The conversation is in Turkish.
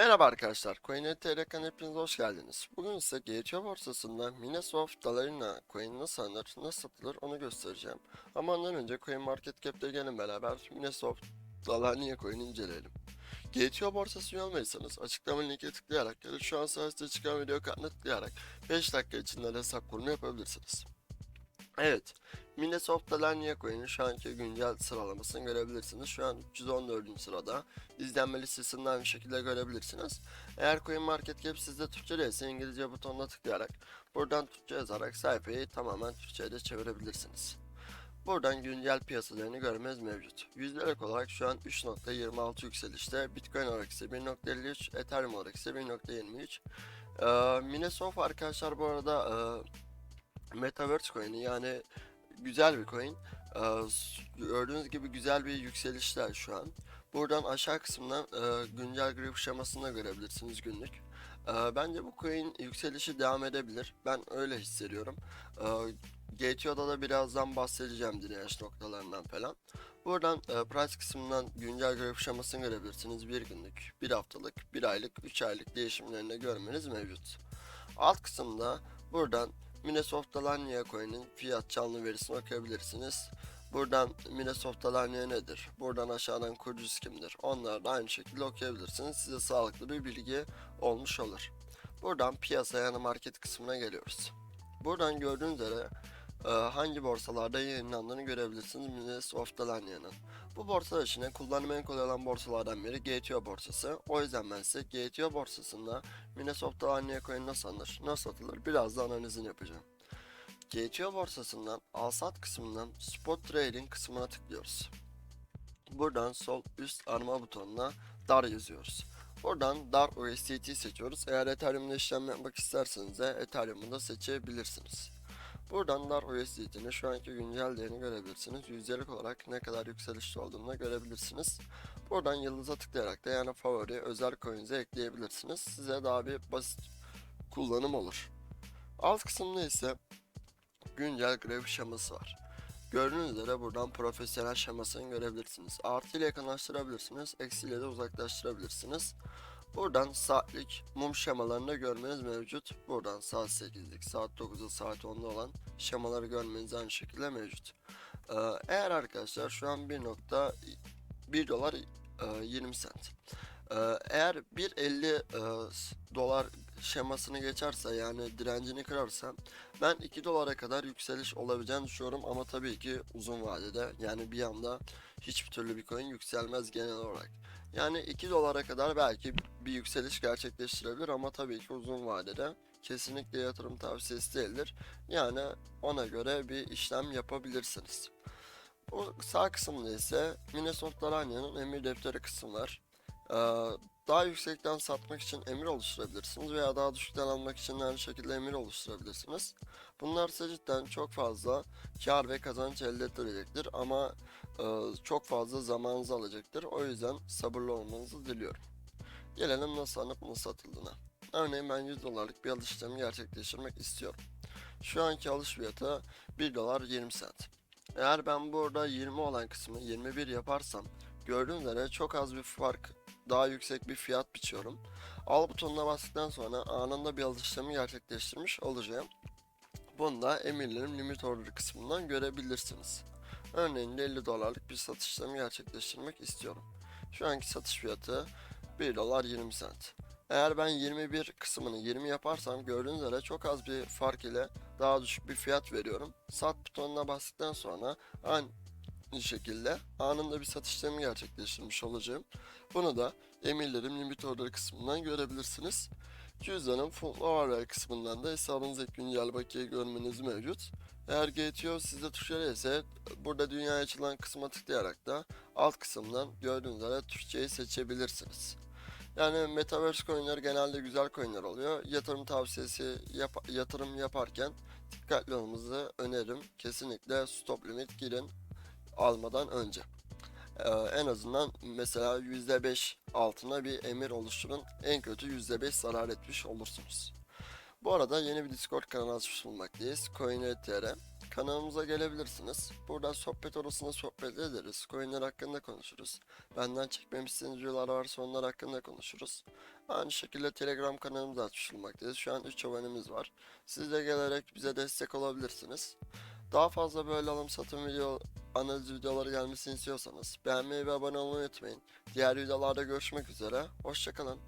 Merhaba arkadaşlar, CoinTR kanalına hepiniz hoş geldiniz. Bugün size GTO borsasında Minisoft Dalarina coin nasıl alınır, nasıl satılır onu göstereceğim. Ama ondan önce CoinMarketCap'te gelin beraber Minisoft Dalarina coin'i inceleyelim. GTO borsası üye olmayırsanız açıklama linke tıklayarak ya da şu an sağ çıkan video kartına tıklayarak 5 dakika içinde de hesap kurulu yapabilirsiniz. Evet, Minisoft Dalarina coin'in şu anki güncel sıralamasını görebilirsiniz. Şu an 314. sırada izlenme listesinde aynı şekilde görebilirsiniz. Eğer CoinMarketCap sizde Türkçe değilse İngilizce butonuna tıklayarak buradan Türkçe yazarak sayfayı tamamen Türkçe'ye çevirebilirsiniz. Buradan güncel piyasalarını görmeniz mevcut. Yüzdelik olarak şu an 3.26 yükselişte, Bitcoin olarak ise 1.53, Ethereum olarak ise 1.23. Ee, Minisoft arkadaşlar bu arada e, Metaverse coin'i yani güzel bir coin. Ee, gördüğünüz gibi güzel bir yükselişler şu an. Buradan aşağı kısımdan e, güncel grafik şemasını da görebilirsiniz günlük. E, bence bu coin yükselişi devam edebilir. Ben öyle hissediyorum. E, GTO'da da birazdan bahsedeceğim direnç noktalarından falan. Buradan e, price kısmından güncel grafik şemasını görebilirsiniz. Bir günlük, bir haftalık, bir aylık, üç aylık değişimlerini de görmeniz mevcut. Alt kısımda buradan Microsoft Alanya Coin'in fiyat canlı verisini okuyabilirsiniz. Buradan Microsoft Alanya nedir? Buradan aşağıdan kurucusu kimdir? Onları da aynı şekilde okuyabilirsiniz. Size sağlıklı bir bilgi olmuş olur. Buradan piyasa yani market kısmına geliyoruz. Buradan gördüğünüz üzere hangi borsalarda yayınlandığını görebilirsiniz Microsoft Alanya'nın. Bu borsa içine kullanımı en kolay olan borsalardan biri GTO borsası. O yüzden ben size GTO borsasında Microsoft Alanya coin nasıl alınır, nasıl satılır biraz da analizini yapacağım. GTO borsasından al-sat kısmından spot trading kısmına tıklıyoruz. Buradan sol üst arama butonuna dar yazıyoruz. Buradan dar USDT seçiyoruz. Eğer Ethereum'da işlem yapmak isterseniz de Ethereum'u da seçebilirsiniz. Buradan dar USDT'nin şu anki güncel değerini görebilirsiniz. Yüzdelik olarak ne kadar yükselişte olduğunu görebilirsiniz. Buradan yıldıza tıklayarak da yani favori özel coins'e ekleyebilirsiniz. Size daha bir basit kullanım olur. Alt kısımda ise güncel grafik şeması var. Gördüğünüz üzere buradan profesyonel şemasını görebilirsiniz. Artı ile yakınlaştırabilirsiniz, eksi ile de uzaklaştırabilirsiniz. Buradan saatlik mum şemalarını görmeniz mevcut. Buradan saat 8'lik, saat 9'da, saat 10'da olan şemaları görmeniz aynı şekilde mevcut. Ee, eğer arkadaşlar şu an 1.1 dolar e, 20 sent. Ee, eğer 1.50 e, dolar şemasını geçerse yani direncini kırarsa ben 2 dolara kadar yükseliş olabileceğini düşünüyorum ama tabii ki uzun vadede yani bir anda hiçbir türlü bir coin yükselmez genel olarak. Yani 2 dolara kadar belki bir yükseliş gerçekleştirebilir ama tabii ki uzun vadede kesinlikle yatırım tavsiyesi değildir. Yani ona göre bir işlem yapabilirsiniz. Bu sağ kısımda ise Minnesota Alanya'nın emir defteri kısmı var. Ee, daha yüksekten satmak için emir oluşturabilirsiniz veya daha düşükten almak için aynı şekilde emir oluşturabilirsiniz. Bunlar size cidden çok fazla kar ve kazanç elde ettirecektir ama e, çok fazla zamanınızı alacaktır. O yüzden sabırlı olmanızı diliyorum. Gelelim nasıl alınıp nasıl satıldığına. Örneğin ben 100 dolarlık bir alış işlemi gerçekleştirmek istiyorum. Şu anki alış fiyatı 1 dolar 20 sent. Eğer ben burada 20 olan kısmı 21 yaparsam gördüğünüz üzere çok az bir fark daha yüksek bir fiyat biçiyorum. Al butonuna bastıktan sonra anında bir alış işlemi gerçekleştirmiş olacağım. Bunu da emirlerim limit order kısmından görebilirsiniz. Örneğin de 50 dolarlık bir satış işlemi gerçekleştirmek istiyorum. Şu anki satış fiyatı 1 dolar 20 sent. Eğer ben 21 kısmını 20 yaparsam gördüğünüz üzere çok az bir fark ile daha düşük bir fiyat veriyorum. Sat butonuna bastıktan sonra aynı şekilde anında bir satış işlemi gerçekleştirmiş olacağım. Bunu da emirlerim limit order kısmından görebilirsiniz. Cüzdanın full overall kısmından da hesabınızdaki güncel bakiye görmeniz mevcut. Eğer GTO sizde Türkçe ise burada dünyaya açılan kısma tıklayarak da alt kısımdan gördüğünüz üzere Türkçeyi seçebilirsiniz. Yani Metaverse coinler genelde güzel coinler oluyor. Yatırım tavsiyesi yap- yatırım yaparken dikkatli olmanızı öneririm. Kesinlikle stop limit girin almadan önce. Ee, en azından mesela %5 altına bir emir oluşturun. En kötü %5 zarar etmiş olursunuz. Bu arada yeni bir Discord kanalı açmış bulunmaktayız. Coin.tr Kanalımıza gelebilirsiniz. Buradan sohbet odasında sohbet ederiz. Coinler hakkında konuşuruz. Benden çekmemi istediğiniz videolar varsa onlar hakkında konuşuruz. Aynı şekilde Telegram kanalımızda açılmaktayız. Şu an 3 abonemiz var. Siz de gelerek bize destek olabilirsiniz. Daha fazla böyle alım satım video analiz videoları gelmesini istiyorsanız beğenmeyi ve abone olmayı unutmayın. Diğer videolarda görüşmek üzere. Hoşçakalın.